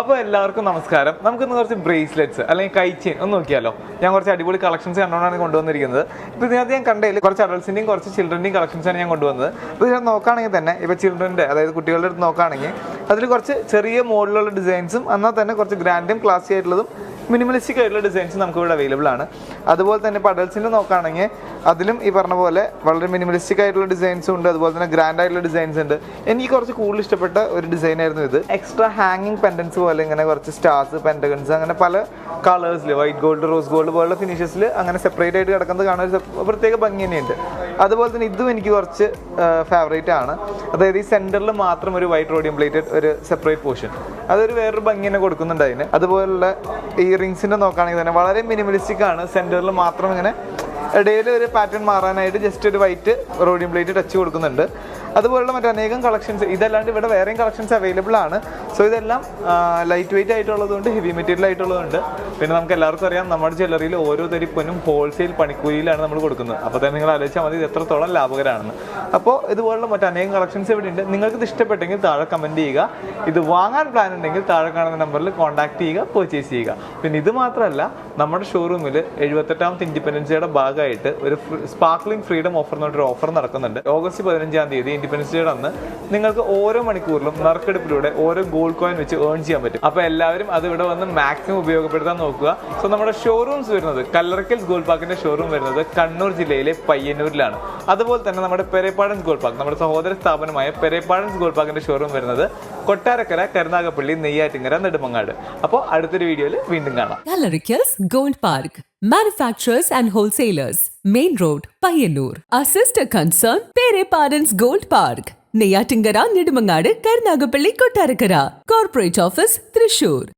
അപ്പോൾ എല്ലാവർക്കും നമസ്കാരം. നമുക്ക് ഇന്ന് കുറച്ച് ബ്രേസ്ലെറ്റ്സ് അല്ലെങ്കിൽ കൈ ചെയിൻ ഒന്ന് നോക്കിയാലോ? ഞാൻ കുറച്ച് അടിപൊളി കളക്ഷൻസ് കണ്ടുകൊണ്ടാണ് കൊണ്ടുവന്നിരിക്കുന്നത്. ഇപ്പോൾ ഇതിനകത്ത് ഞാൻ കണ്ടതിൽ കുറച്ച് അഡൾട്സിന്റെയും കുറച്ച് ചിൽഡ്രന്റെയും ആണ് ഞാൻ കൊണ്ടുവന്നത്. ഇപ്പോൾ ഇതിനകത്ത് നോക്കുകയാണെങ്കിൽ തന്നെ ഇപ്പൊ ചിൽഡ്രന്റെ അതായത് കുട്ടികളുടെ അടുത്ത് നോക്കുകയാണെങ്കിൽ അതിൽ കുറച്ച് ചെറിയ മോഡലുള്ള ഡിസൈൻസും എന്നാൽ തന്നെ കുറച്ച് ഗ്രാൻഡും ക്ലാസ്സി ആയിട്ടുള്ളതും മിനിമലിസ്റ്റിക് ആയിട്ടുള്ള ഡിസൈൻസ് നമുക്ക് ഇവിടെ അവൈലബിൾ ആണ്. അതുപോലെ തന്നെ ഇപ്പോൾ നോക്കുകയാണെങ്കിൽ അതിലും ഈ പറഞ്ഞ പോലെ വളരെ മിനിമലിസ്റ്റിക് ആയിട്ടുള്ള ഡിസൈൻസും ഉണ്ട്. അതുപോലെ തന്നെ ഗ്രാൻഡ് ആയിട്ടുള്ള ഡിസൈൻസ് ഉണ്ട്. എനിക്ക് കുറച്ച് കൂടുതൽ ഇഷ്ടപ്പെട്ട ഒരു ഡിസൈൻ ആയിരുന്നു ഇത്. എക്സ്ട്രാ ഹാങ്ങിങ് പെൻഡൻസ് പോലെ ഇങ്ങനെ കുറച്ച് സ്റ്റാർസ് പെൻഡഗൺസ് അങ്ങനെ പല കളേഴ്സിൽ വൈറ്റ് ഗോൾഡ് റോസ് ഗോൾഡ് പോലുള്ള ഫിനിഷസിൽ അങ്ങനെ സെപ്പറേറ്റ് ആയിട്ട് കിടക്കുന്നത് കാണാൻ ഒരു പ്രത്യേക ഭംഗി തന്നെയുണ്ട്. അതുപോലെ തന്നെ ഇതും എനിക്ക് കുറച്ച് ഫേവറേറ്റ് ആണ്. അതായത് ഈ സെന്ററിൽ മാത്രം ഒരു വൈറ്റ് റോഡിയം പ്ലേറ്റഡ് ഒരു സെപ്പറേറ്റ് പോർഷൻ അതൊരു വേറൊരു ഭംഗി തന്നെ കൊടുക്കുന്നുണ്ട് അതിന്. അതുപോലുള്ള ഈ റിങ്സിന്റെ നോക്കുകയാണെങ്കിൽ തന്നെ വളരെ മിനിമലിസ്റ്റിക് ആണ്. സെന്ററിൽ മാത്രം ഇങ്ങനെ ഇടയിൽ ഒരു പാറ്റേൺ മാറാനായിട്ട് ജസ്റ്റ് ഒരു വൈറ്റ് റോഡിയം പ്ലേറ്റ് ടച്ച് കൊടുക്കുന്നുണ്ട്. അതുപോലുള്ള മറ്റനേകം കളക്ഷൻസ് ഇതല്ലാണ്ട് ഇവിടെ വേറെയും കളക്ഷൻസ് അവൈലബിൾ ആണ്. സോ ഇതെല്ലാം ലൈറ്റ് വെയിറ്റ് ആയിട്ടുള്ളതുകൊണ്ട് ഹെവി മെറ്റീരിയൽ ആയിട്ടുള്ളതുണ്ട്. പിന്നെ നമുക്ക് എല്ലാവർക്കും അറിയാം നമ്മുടെ ജ്വല്ലറിയിൽ ഓരോ തരിപ്പനും ഹോൾസെയിൽ പണിക്കൂലിയിലാണ് നമ്മൾ കൊടുക്കുന്നത്. അപ്പോൾ തന്നെ നിങ്ങൾ ആലോചിച്ചാൽ മതി ഇത് എത്രത്തോളം ലാഭകരമാണെന്ന് അപ്പോൾ ഇതുപോലുള്ള മറ്റനേകം കളക്ഷൻസ് ഇവിടെ ഉണ്ട് നിങ്ങൾക്ക് ഇത് ഇഷ്ടപ്പെട്ടെങ്കിൽ താഴെ കമന്റ് ചെയ്യുക. ഇത് വാങ്ങാൻ പ്ലാൻ ഉണ്ടെങ്കിൽ താഴെ കാണുന്ന നമ്പറിൽ കോൺടാക്ട് ചെയ്യുക പർച്ചേസ് ചെയ്യുക. പിന്നെ ഇത് മാത്രമല്ല നമ്മുടെ ഷോറൂമിൽ എഴുപത്തെട്ടാമത്തെ ഇൻഡിപെൻഡൻസ് ഡേയുടെ ഭാഗമായിട്ട് ഒരു സ്പാർക്ലിംഗ് ഫ്രീഡം ഓഫർ എന്ന് പറഞ്ഞൊരു ഓഫർ നടക്കുന്നുണ്ട്. ഓഗസ്റ്റ് പതിനഞ്ചാം തീയതി ഇൻഡിപെൻഡൻസ് ഡേയുടെ അന്ന് നിങ്ങൾക്ക് ഓരോ മണിക്കൂറിലും നറുക്കെടുപ്പിലൂടെ ഓരോ ഗോൾഡ് കോയിൻ വെച്ച് ഏൺ ചെയ്യാൻ പറ്റും അപ്പോൾ എല്ലാവരും അത് ഇവിടെ വന്ന് മാക്സിമം ഉപയോഗപ്പെടുത്താൻ നോക്കുക സോ നമ്മുടെ ഷോറൂംസ് വരുന്നത് കല്ലറക്കൽസ് ഗോൾഡ് പാർക്കിന്റെ ഷോറൂം വരുന്നത് കണ്ണൂർ ജില്ലയിലെ പയ്യന്നൂരിലാണ് അതുപോലെ തന്നെ നമ്മുടെ പെരേപ്പാടൻസ് ഗോൾഡ് പാർക്ക് നമ്മുടെ സഹോദര സ്ഥാപനമായ പെരേപ്പാടൻസ് ഗോൾഡ് പാർക്കിന്റെ ഷോറൂം വരുന്നത് കൊട്ടാരക്കര കരുനാഗപ്പള്ളി നെയ്യാറ്റിങ്ങര നെടുമങ്ങാട് അപ്പോൾ അടുത്തൊരു വീഡിയോയിൽ വീണ്ടും കാണാം Gallericals gold park Manufacturers and wholesalers. Main Road, Payanur. Our sister concern, Pere Parents Gold Park. Neyyattinkara Nedumangad Karunagappally Kottarakkara. Corporate office Thrissur